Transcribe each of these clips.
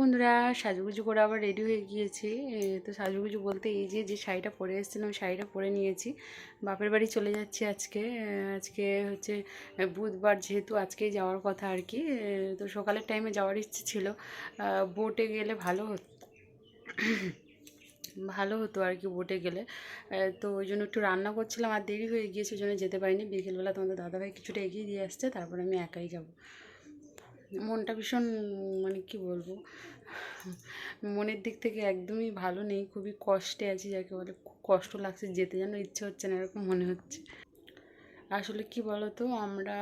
বন্ধুরা, সাজুগুজু করে আবার রেডি হয়ে গিয়েছি। তো সাজুগুজু বলতে এই যে যে শাড়িটা পরে এসেছিলাম শাড়িটা পরে নিয়েছি। বাপের বাড়ি চলে যাচ্ছি আজকে। আজকে হচ্ছে বুধবার যেহেতু আজকেই যাওয়ার কথা আর কি তো সকালের টাইমে যাওয়ার ইচ্ছে ছিল। বোটে গেলে ভালো হতো ভালো হতো আর কি বোটে গেলে। তো ওই জন্য একটু রান্না করছিলাম, আর দেরি হয়ে গিয়েছে, ওই জন্য যেতে পারিনি। বিকেলবেলা তোমাদের দাদাভাই কিছুটা এগিয়ে দিয়ে আসছে, তারপর আমি একাই যাব। মনটা ভীষণ মানে কি বলব, মনের দিক থেকে একদমই ভালো নেই, খুবই কষ্টে আছি, যাকে বলে খুব কষ্ট লাগছে, যেতে যেন ইচ্ছে হচ্ছে না, এরকম মনে হচ্ছে। আসলে কি বলতো, আমরা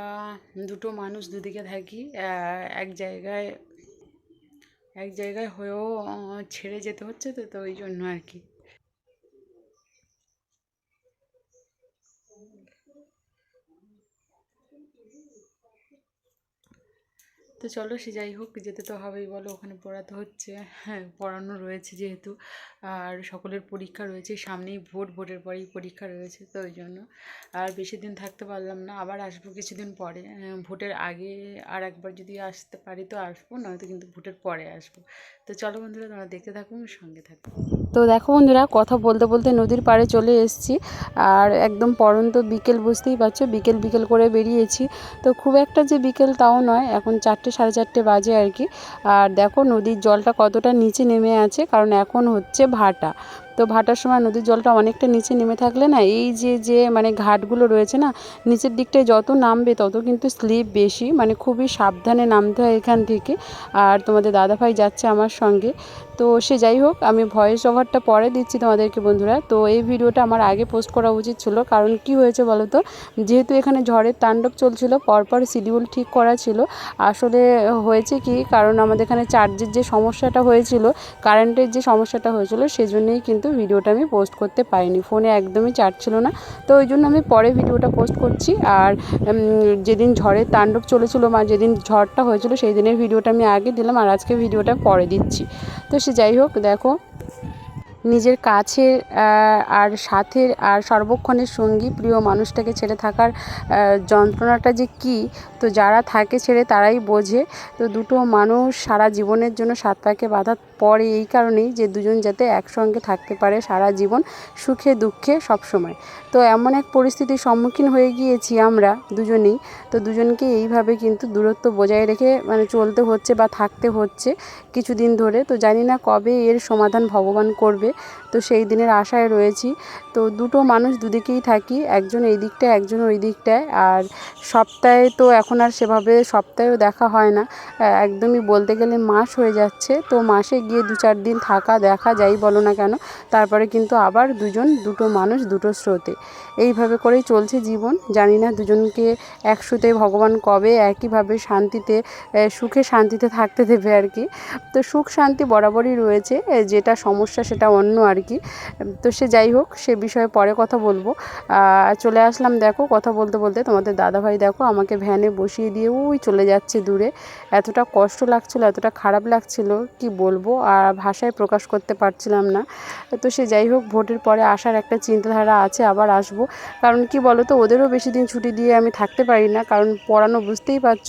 দুটো মানুষ দুদিকে থাকি এক জায়গায় এক জায়গায় হয়েও ছেড়ে যেতে হচ্ছে তো তো ওই জন্য আর কি। তো চলো সে যাই হোক, যেতে তো হবেই বলো, ওখানে পড়াতে হচ্ছে। হ্যাঁ পড়ানো রয়েছে যেহেতু। আর সকলের পরীক্ষা রয়েছে, সামনেই ভোট, ভোটের পরেই পরীক্ষা রয়েছে, তো ওই জন্য। আর বেশি দিন থাকতে পারলাম না, আবার আসব কিছুদিন পরে। ভোটের আগে আর একবার যদি আসতে পারি তো আসব, নয়তো কিন্তু ভোটের পরে আসব। তো চলো বন্ধুরা, তোমরা দেখতে থাকো সঙ্গে থাকো তো দেখো বন্ধুরা, কথা বলতে বলতে নদীর পাড়ে চলে এসেছি। আর একদম পরন্ত বিকেল, বুঝতেই পারছ, বিকেল বিকেল করে বেরিয়েছি। তো খুব একটা যে বিকেল তাও নয়, এখন চারটে সাড়ে চারটে বাজে আর কি। আর দেখো নদীর জলটা কতটা নিচে নেমে আছে, কারণ এখন হচ্ছে ভাটা। তো ভাটার সময় নদীর জলটা অনেকটা নিচে নেমে থাকলে না, এই যে যে মানে ঘাটগুলো রয়েছে না, নিচের দিকটায় যত নামবে তত কিন্তু স্লিপ বেশি মানে খুবই সাবধানে নামতে হয় এখান থেকে। আর তোমাদের দাদাভাই যাচ্ছে আমার সঙ্গে। তো সে যাই হোক, আমি ভয়েস ওভারটা পরে দিচ্ছি তোমাদেরকে বন্ধুরা। তো এই ভিডিওটা আমার আগে পোস্ট করা উচিত ছিল, কারণ কি হয়েছে বলো তো যেহেতু এখানে ঝড়ের তাণ্ডব চলছিল, পরপর শিডিউল ঠিক করা ছিল। আসলে হয়েছে কি, কারণ আমাদের এখানে চার্জের যে সমস্যাটা হয়েছিল কারেন্টের যে সমস্যাটা হয়েছিল, সেজন্যই কিন্তু ভিডিওটা আমি পোস্ট করতে পারিনি। ফোনে একদমই চার্জ ছিল না। তো ওই জন্য আমি পরে ভিডিওটা পোস্ট করছি। আর যেদিন ঝড়ের তাণ্ডব চলেছিলো বা যেদিন ঝড়টা হয়েছিল, সেই দিনের ভিডিওটা আমি আগে দিলাম। আর আজকে ভিডিওটা পরে দিচ্ছি। তো সে যাই হোক, দেখো। নিজের কাছের আর সাথের, আর সর্বক্ষণের সঙ্গী প্রিয় মানুষটাকে ছেড়ে থাকার যন্ত্রণাটা যে কী, তো যারা থাকে ছেড়ে তারাই বোঝে। তো দুটো মানুষ সারা জীবনের জন্য সাত পাকে বাধা পড়ে এই কারণেই যে দুজন যাতে একসঙ্গে থাকতে পারে সারা জীবন সুখে দুঃখে সবসময়। তো এমন এক পরিস্থিতির সম্মুখীন হয়ে গিয়েছি আমরা দুজনেই। তো দুজনকে এইভাবে কিন্তু দূরত্ব বজায় রেখে মানে চলতে হচ্ছে বা থাকতে হচ্ছে কিছুদিন ধরে। তো জানি না কবে এর সমাধান ভগবান করবে। তো সেই দিনের আশায় রয়েছি। তো দুটো মানুষ দুদিকেই থাকি, একজন এই দিকটায়, একজন ওই দিকটায়। আর সপ্তাহে তো এখন আর সেভাবে সপ্তাহেও দেখা হয় না। একদমই বলতে গেলে মাস হয়ে যাচ্ছে। তো মাসে গিয়ে দু চার দিন থাকা, দেখা যাই বলো না কেন, তারপরে কিন্তু আবার দুজন, দুটো মানুষ, দুটো স্রোতে। এইভাবে করেই চলছে জীবন। জানি না দুজনকে একসুতে ভগবান কবে একইভাবে শান্তিতে সুখে শান্তিতে থাকতে দেবে আর কি। তো সুখ শান্তি বরাবরই রয়েছে। যেটা সমস্যা সেটা অন্য আর কি। তো সে যাই হোক, সে বিষয়ে পরে কথা বলব। চলে আসলাম দেখো, কথা বলতে বলতে তোমাদের দাদাভাই দেখো আমাকে ভ্যানে বসিয়ে দিয়ে ওই চলে যাচ্ছে দূরে। এতটা কষ্ট লাগছিল, এতটা খারাপ লাগছিল, কি বলব? আর ভাষায় প্রকাশ করতে পারছিলাম না। তো সে যাই হোক, ভোটের পরে আসার একটা চিন্তাধারা আছে, আবার আসব। কারণ কি বলো তো ওদেরও বেশি দিন ছুটি দিয়ে আমি থাকতে পারি না, কারণ পড়ানো বুঝতেই পারছ।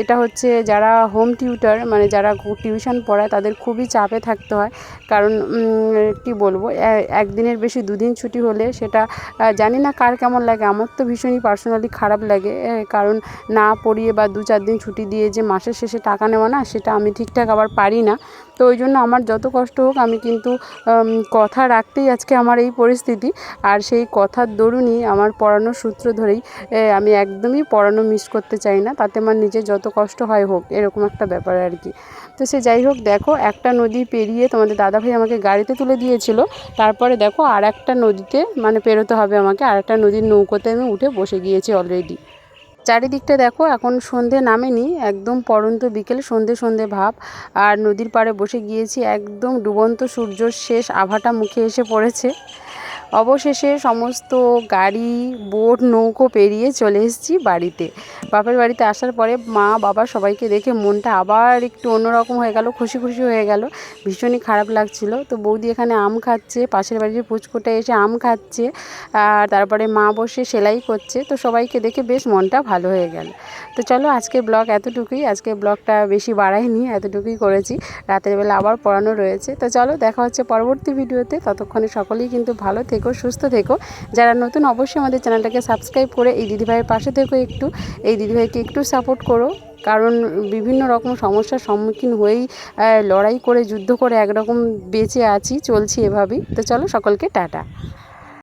এটা হচ্ছে যারা হোম টিউটার মানে যারা টিউশন পড়ায়, তাদের খুবই চাপে থাকতে হয়। কারণ কি বলব একদিনের বেশি দুদিন ছুটি হলে সেটা জানি না কার কেমন লাগে। আমার তো ভীষণই পার্সোনালি খারাপ লাগে কারণ না পড়িয়ে বা দু চার দিন ছুটি দিয়ে যে মাসের শেষে টাকা নেওয়া না, সেটা আমি ঠিকঠাক আবার পারি না। তো ওই জন্য আমার যত কষ্ট হোক, আমি কিন্তু কথা রাখতেই আজকে আমার এই পরিস্থিতি। আর সেই কথার দরুনই আমার পড়ানোর সূত্র ধরেই আমি একদমই পড়ানো মিস করতে চাই না। তাতে আমার নিজের যত কষ্ট হয় হোক, এরকম একটা ব্যাপার আর কি। তো সে যাই হোক, দেখো একটা নদী পেরিয়ে তোমাদের দাদাভাই আমাকে গাড়িতে তুলে দিয়েছিল। তারপরে দেখো আর একটা নদীতে মানে পেরোতে হবে আমাকে আর একটা নদীর নৌকোতে আমি উঠে বসে গিয়েছি অলরেডি চারিদিকটা দেখো এখন সন্ধে নামেনি, একদম পরন্ত বিকেল, সন্ধে সন্ধে ভাব। আর নদীর পাড়ে বসে গিয়েছি, একদম ডুবন্ত সূর্যর শেষ আভাটা মুখে এসে পড়েছে। অবশেষে সমস্ত গাড়ি, বোট, নৌকো পেরিয়ে চলে এসেছি বাড়িতে। বাপের বাড়িতে আসার পরে মা, বাবা সবাইকে দেখে মনটা আবার একটু অন্যরকম হয়ে গেল, খুশি খুশি হয়ে গেল। ভীষণই খারাপ লাগছিল। তো বৌদি এখানে আম খাচ্ছে, পাশের বাড়ির পুচকুটা এসে আম খাচ্ছে আর তারপরে মা বসে সেলাই করছে। তো সবাইকে দেখে বেশ মনটা ভালো হয়ে গেল। তো চলো আজকে ব্লগ এতটুকুই। আজকে ব্লগটা বেশি বাড়াইনি, এতটুকুই করেছি। রাতের বেলা আবার পড়ানো রয়েছে। তো চলো দেখা হচ্ছে পরবর্তী ভিডিওতে। ততক্ষণে সকলেই কিন্তু ভালো থেকো। সুস্থ থেকো। যারা নতুন, অবশ্যই আমাদের চ্যানেলটাকে সাবস্ক্রাইব করে এই দিদিভাইয়ের পাশে থেকো একটু। এই দিদিভাইকে একটু সাপোর্ট করো, কারণ বিভিন্ন রকম সমস্যার সম্মুখীন হয়েই লড়াই করে, যুদ্ধ করে একরকম বেঁচে আছি, চলছি এভাবেই। তো চলো সকলকে টাটা।